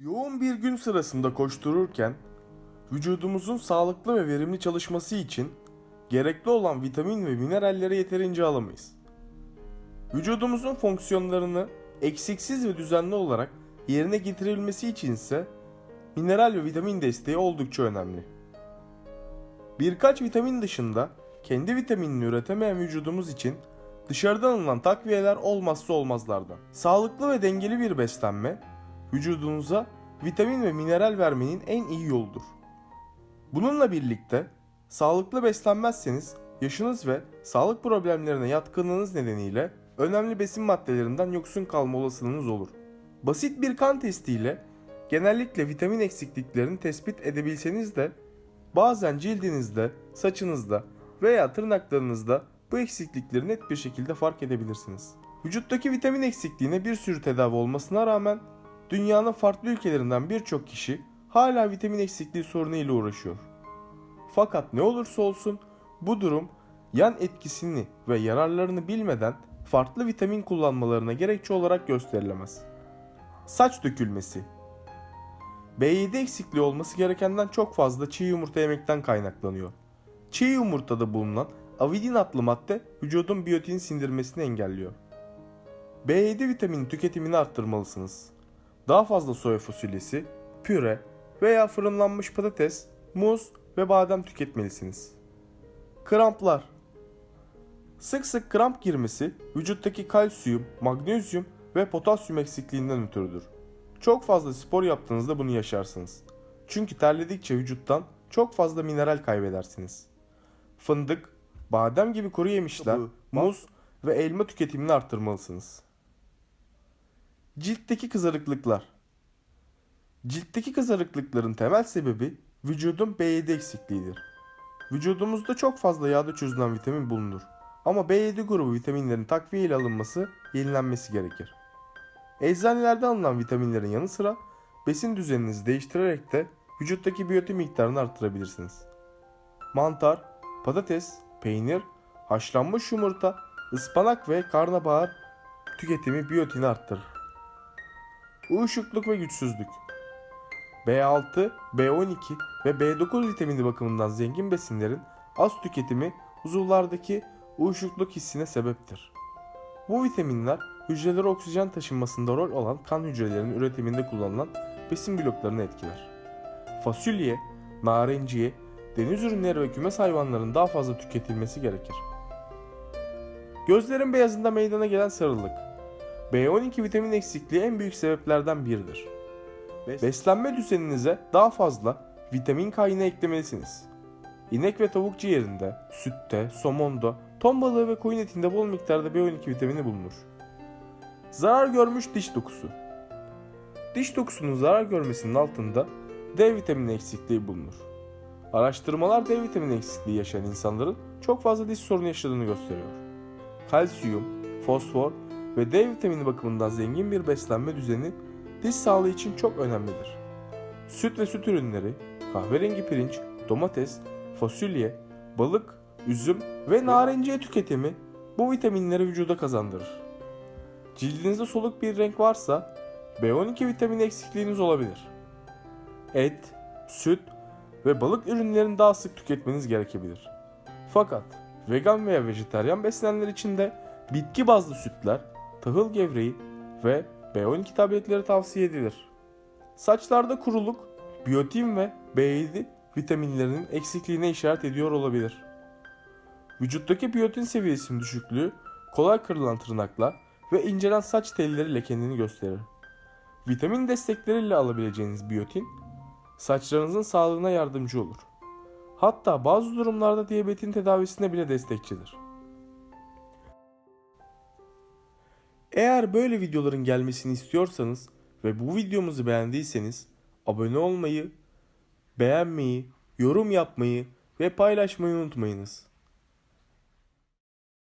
Yoğun bir gün sırasında koştururken vücudumuzun sağlıklı ve verimli çalışması için gerekli olan vitamin ve mineralleri yeterince alamayız. Vücudumuzun fonksiyonlarını eksiksiz ve düzenli olarak yerine getirilmesi için ise mineral ve vitamin desteği oldukça önemli. Birkaç vitamin dışında kendi vitaminini üretemeyen vücudumuz için dışarıdan alınan takviyeler olmazsa olmazlardan. Sağlıklı ve dengeli bir beslenme vücudunuza vitamin ve mineral vermenin en iyi yoludur. Bununla birlikte sağlıklı beslenmezseniz yaşınız ve sağlık problemlerine yatkınlığınız nedeniyle önemli besin maddelerinden yoksun kalma olasılığınız olur. Basit bir kan testiyle genellikle vitamin eksikliklerini tespit edebilseniz de bazen cildinizde, saçınızda veya tırnaklarınızda bu eksiklikleri net bir şekilde fark edebilirsiniz. Vücuttaki vitamin eksikliğine bir sürü tedavi olmasına rağmen dünyanın farklı ülkelerinden birçok kişi hala vitamin eksikliği sorunu ile uğraşıyor. Fakat ne olursa olsun bu durum yan etkisini ve yararlarını bilmeden farklı vitamin kullanmalarına gerekçe olarak gösterilemez. Saç dökülmesi B7 eksikliği olması gerekenden çok fazla çiğ yumurta yemekten kaynaklanıyor. Çiğ yumurtada bulunan avidin adlı madde vücudun biyotin sindirmesini engelliyor. B7 vitamini tüketimini arttırmalısınız. Daha fazla soya fasulyesi, püre veya fırınlanmış patates, muz ve badem tüketmelisiniz. Kramplar Sık sık kramp girmesi vücuttaki kalsiyum, magnezyum ve potasyum eksikliğinden ötürüdür. Çok fazla spor yaptığınızda bunu yaşarsınız. Çünkü terledikçe vücuttan çok fazla mineral kaybedersiniz. Fındık, badem gibi kuru yemişler, muz ve elma tüketimini arttırmalısınız. Ciltteki kızarıklıklar Ciltteki kızarıklıkların temel sebebi vücudun B7 eksikliğidir. Vücudumuzda çok fazla yağda çözülen vitamin bulunur. Ama B7 grubu vitaminlerin takviye ile alınması, yenilenmesi gerekir. Eczanelerde alınan vitaminlerin yanı sıra besin düzeninizi değiştirerek de vücuttaki biyotin miktarını arttırabilirsiniz. Mantar, patates, peynir, haşlanmış yumurta, ıspanak ve karnabahar tüketimi biyotini arttırır. Uyuşukluk ve güçsüzlük B6, B12 ve B9 vitamini bakımından zengin besinlerin az tüketimi uzuvlardaki uyuşukluk hissine sebeptir. Bu vitaminler hücrelere oksijen taşınmasında rol olan kan hücrelerinin üretiminde kullanılan besin bloklarını etkiler. Fasulye, narenciye, deniz ürünleri ve kümes hayvanlarının daha fazla tüketilmesi gerekir. Gözlerin beyazında meydana gelen sarılık. B12 vitamin eksikliği en büyük sebeplerden biridir. Beslenme düzeninize daha fazla vitamin kaynağı eklemelisiniz. İnek ve tavuk ciğerinde, sütte, somonda, ton balığı ve koyun etinde bol miktarda B12 vitamini bulunur. Zarar görmüş diş dokusu. Diş dokusunun zarar görmesinin altında D vitamini eksikliği bulunur. Araştırmalar D vitamini eksikliği yaşayan insanların çok fazla diş sorunu yaşadığını gösteriyor. Kalsiyum, fosfor ve D vitamini bakımından zengin bir beslenme düzeni diş sağlığı için çok önemlidir. Süt ve süt ürünleri, kahverengi pirinç, domates, fasulye, balık, üzüm ve narenciye tüketimi bu vitaminleri vücuda kazandırır. Cildinizde soluk bir renk varsa B12 vitamini eksikliğiniz olabilir. Et, süt ve balık ürünlerini daha sık tüketmeniz gerekebilir. Fakat vegan veya vejetaryen beslenenler için de bitki bazlı sütler, tahıl gevreği ve B12 tabletleri tavsiye edilir. Saçlarda kuruluk, biyotin ve B7 vitaminlerinin eksikliğine işaret ediyor olabilir. Vücuttaki biyotin seviyesinin düşüklüğü, kolay kırılan tırnaklar ve incelen saç telleriyle kendini gösterir. Vitamin destekleriyle alabileceğiniz biyotin, saçlarınızın sağlığına yardımcı olur. Hatta bazı durumlarda diyabetin tedavisine bile destekçidir. Eğer böyle videoların gelmesini istiyorsanız ve bu videomuzu beğendiyseniz abone olmayı, beğenmeyi, yorum yapmayı ve paylaşmayı unutmayınız.